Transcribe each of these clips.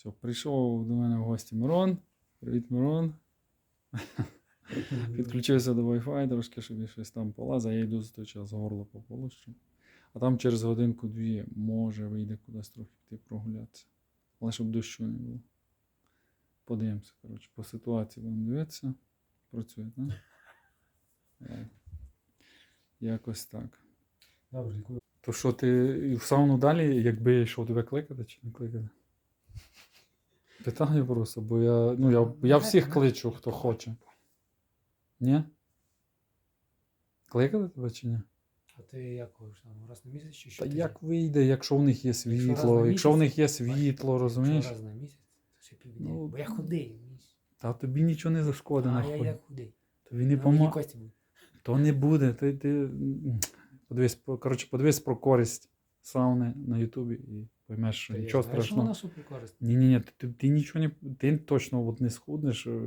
Все, прийшов до мене в гості Мирон. Привіт, Мирон. Підключився до Wi-Fi, трошки собі щось там полазив, я йду за той час горло пополощу. А там через годинку-дві може вийде кудись трохи піти прогулятися. Але щоб дощу не було. Подивимося, коротше, по ситуації будемо дивитися. Працює, так? Якось так. Добре, дякую. То що ти в сауну далі, якби я йшов тебе кликати чи не кликати? Питаю просто, бо я. Ну, я, я всіх кличу, хто хоче. Ні? Кликати тебе чи ні? А ти як ходиш там? Раз на місяць чи що? Та ти як вийде, якщо в них є світло, на якщо в них є Якщо світло, розумієш? раз на місяць, то ще півдня. Ну, Бо я худий. Та тобі нічого не зашкодить, А я як худий. Тобі не На поможе. То не буде. Ти, ти... Подивись, коротше, подивись про користь сауни на Ютубі і поймеш, що нічого страшного. Ні, ні, ні, ти, ти, нічого не ти точно от не схуднеш. е,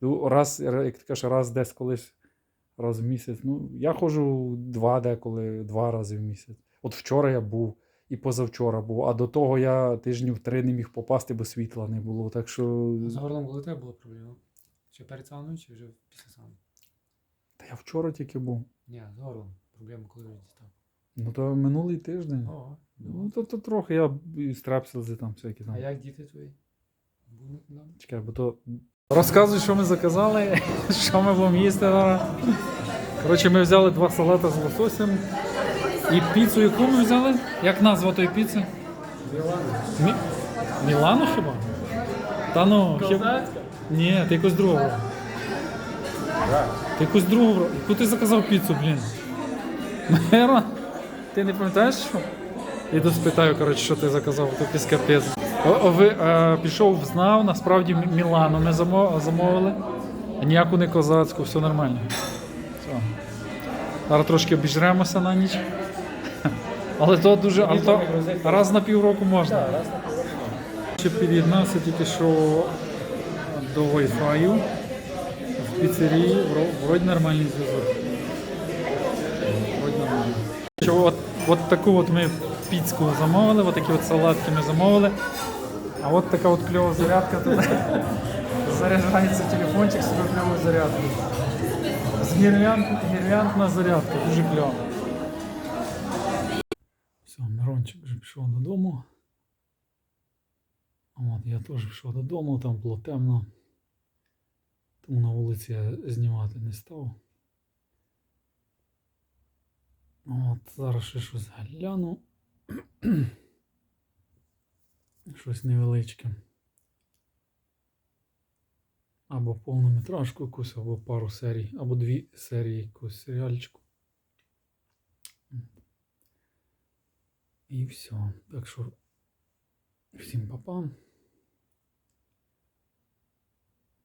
ну, Раз, як ти кажеш, раз десь колись, раз в місяць. Ну, я ходжу два деколи, два рази в місяць. От вчора я був і позавчора був, а до того я тижнів три не міг попасти, бо світла не було. Так що. З горлом коли тебе була проблема? Чи перед сауною, чи вже після сауни? Та я вчора тільки був. Ні, з горлом. Проблема коли дістав. Ну, то минулий тиждень. О, Ну, то, то трохи я і стрепсилзи там всякі там. А як діти твої? Будуть нам? Чекай, бо то. Розказуй, що ми заказали, що ми будемо їсти зараз. Коротше, ми взяли два салата з лососем. І піцу, яку ми взяли? Як назва тої піци? Мі... Мілану хіба? Та ну, хіба... Ні, ти якусь другу. брав. Ти якусь другу. брав. Яку ти заказав піцу, блін? Мирон, ти не пам'ятаєш що? Іду спитаю, коротше, що ти заказав, то якийсь капець. Ви, е, пішов, знав, насправді Мілану ми замовили. Ніяку не козацьку, все нормально. Все. Зараз трошки обіжремося на ніч. Але то дуже. Але то раз на півроку можна. Ще під'єднався тільки що до Wi-Fi в піцерії, вроді нормальний зв'язок. От, от таку от ми піцку замовили, от такі от салатки ми замовили. А от така от кльова зарядка тут. Заряджається телефончик собі кльовою зарядкою. З гірлянд, зарядка, дуже кльова. Все, Мирончик вже пішов додому. От, я теж пішов додому, там було темно. Тому на вулиці я знімати не став. От, зараз ще щось гляну. щось невеличке. Або повнометражку якусь, або пару серій, або дві серії якогось серіальчику. І все. Так що всім папам.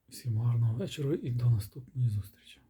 Всім гарного вечора і до наступної зустрічі.